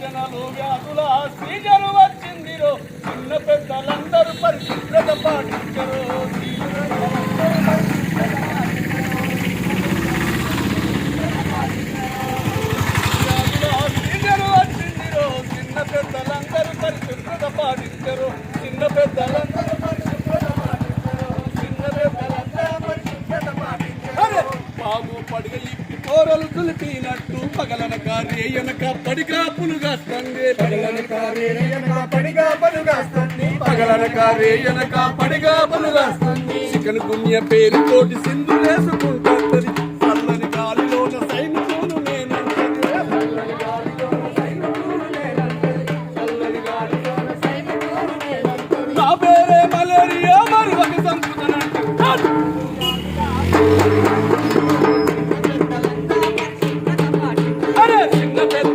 సర్జనలు వ్యాధుల సీజను వచ్చిందిరో. చిన్న పెద్దలందరూ పరిశుభ్రత పాటించరు. చిన్న పెద్దలందరూ పరిశుభ్రత పాటించరు. చిన్న పెద్దలందరూ పరిశుభ్రత పాటించరు. చిన్న పెద్దలందరూ పరిశుభ్రత పాటించరు. బాబు పడిగ ఓరలు తులిపినట్టు పగలన కార్యనక పడిగా పులుగాస్తుంది పగలన వెనక పడిగా పలుగాస్తుంది పగలన కార్యనక పడిగా కాస్తుంది చికెన్ గున్య పేరు తోటి సింధు వేసుకుంటుంది que